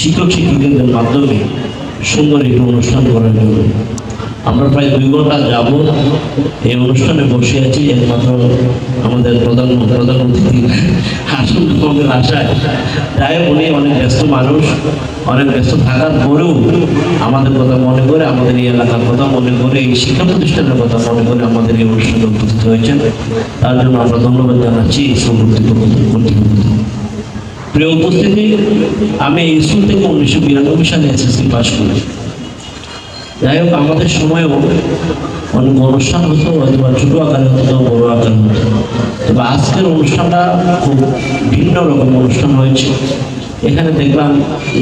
শিক্ষক শিক্ষিকাদের মাধ্যমে সুন্দর একটি অনুষ্ঠান করার জন্য। আমরা প্রায় দুই ঘণ্টা যাব এই অনুষ্ঠানে বসে আছি, একমাত্র আমাদের প্রধান প্রধান অতিথি আসুন আশায়। তাই উনি অনেক ব্যস্ত মানুষ, অনেক ব্যস্ত থাকার পরেও আমাদের কথা মনে করে, আমাদের এই এলাকার কথা মনে করে, এই শিক্ষা প্রতিষ্ঠানের কথা মনে করে আমাদের এই অনুষ্ঠানে উপস্থিত হয়েছেন। তার জন্য আমরা ধন্যবাদ জানাচ্ছি এই সংরক্ষিত কর্তৃপক্ষকে প্রিয় উপস্থিতি, আমি এই স্কুল থেকে উনিশশো বিরানব্বই সালে এসএসসি পাস করি। যাই হোক, আমাদের সময়ও অনেক অনুষ্ঠান হতো অথবা ছোটো আকারে হতো বড় আকারে হতো। তবে আজকের অনুষ্ঠানটা খুব ভিন্ন রকম অনুষ্ঠান হয়েছে। এখানে দেখলাম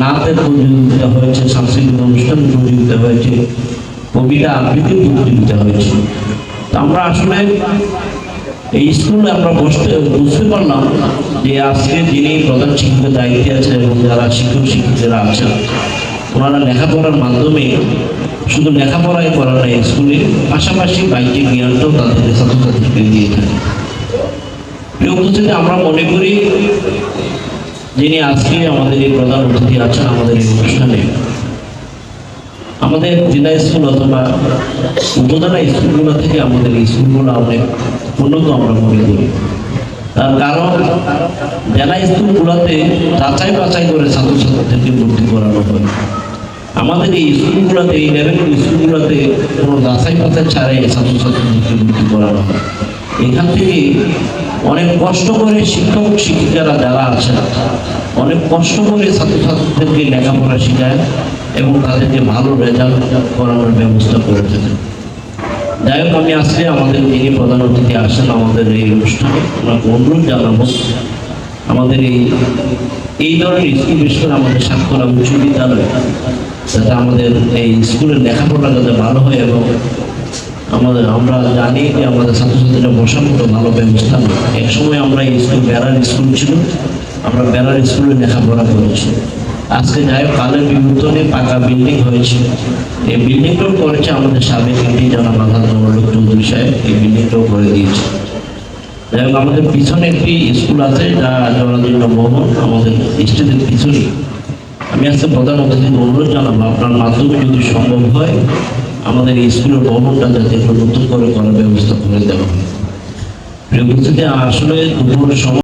নাচের প্রতিযোগিতা হয়েছে, সাংস্কৃতিক অনুষ্ঠানের প্রতিযোগিতা হয়েছে, কবিতা আবৃত্তির প্রতিযোগিতা হয়েছে। তো আমরা আসলে এই স্কুলে আমরা বসতে বুঝতে পারলাম যে আজকে যিনি প্রধান শিক্ষকের দায়িত্বে আছেন এবং যারা শিক্ষক, শিক্ষিকারা আছেন, ওনারা লেখাপড়ার মাধ্যমে শুধু লেখাপড়াই করা নাই স্কুলে পাশাপাশি বাইকের জ্ঞানটাও তাদের ছাত্রছাত্রীকে দিয়ে থাকে। উপস্থিতি আমরা মনে করি যিনি আজকে আমাদের এই প্রধান অতিথি আছেন আমাদের এই অনুষ্ঠানে, আমাদের জেলা স্কুল অথবা উপজেলা স্কুলগুলো থেকে আমাদের স্কুলগুলো অনেক উন্নত আমরা মনে করি। তার কারণ জেলা স্কুলগুলোতে যাচাই বাছাই করে ছাত্রছাত্রীদেরকে ভর্তি করানো হয়, আমাদের এই স্কুলগুলোতে এই লেভেল স্কুলগুলোতে কোনো যাচাই বাছাই ছাড়াই ছাত্রছাত্রীদেরকে ভর্তি করানো হয়। এখান থেকে অনেক কষ্ট করে শিক্ষক, শিক্ষিকারা যারা আছেন, অনেক কষ্ট করে ছাত্রছাত্রীদেরকে লেখাপড়া শেখায় এবং তাদেরকে ভালো রেজাল্ট করানোর ব্যবস্থা করে থাকেন যাই হোক, আমি আসলে আমাদের যিনি প্রধান অতিথি আসেন আমাদের এই অনুষ্ঠানে ওনাকে অনুরোধ জানাব, আমাদের এই এই ধরনের স্কুল, বিশেষ আমাদের সাতকরা উচ্চ বিদ্যালয়, যাতে আমাদের এই স্কুলের লেখাপড়া যাতে ভালো হয় এবং আমাদের, আমরা জানি যে আমাদের ছাত্রছাত্রীরা বসার মতো ভালো ব্যবস্থা নেই। এক সময় আমরা এই স্কুল, বেড়ার স্কুল ছিল, আমরা বেড়ার স্কুলে লেখাপড়া করেছি। আজকে যাই হোক, কালের বিবর্তনে পাকা বিল্ডিং হয়েছে। এই বিল্ডিংটাও করেছে আমাদের সাবেক এমপি জানা মাথা লোক চৌধুরী সাহেব। এই বিল্ডিংটাও করে দিয়েছে। যাই হোক, আমাদের পিছনে একটি স্কুল আছে, যা জওয়ানুদ্দিন ভবন, আমাদের স্টেজের পিছনে আমি আজকে প্রধান অতিথিকে অনুরোধ জানাব, আপনার মাধ্যমে যদি সম্ভব হয়, আমাদের এই স্কুলের ভবনটা যাতে একটু নতুন করে করার ব্যবস্থা করে দেওয়া হয়। আসলে দুপুরের সময়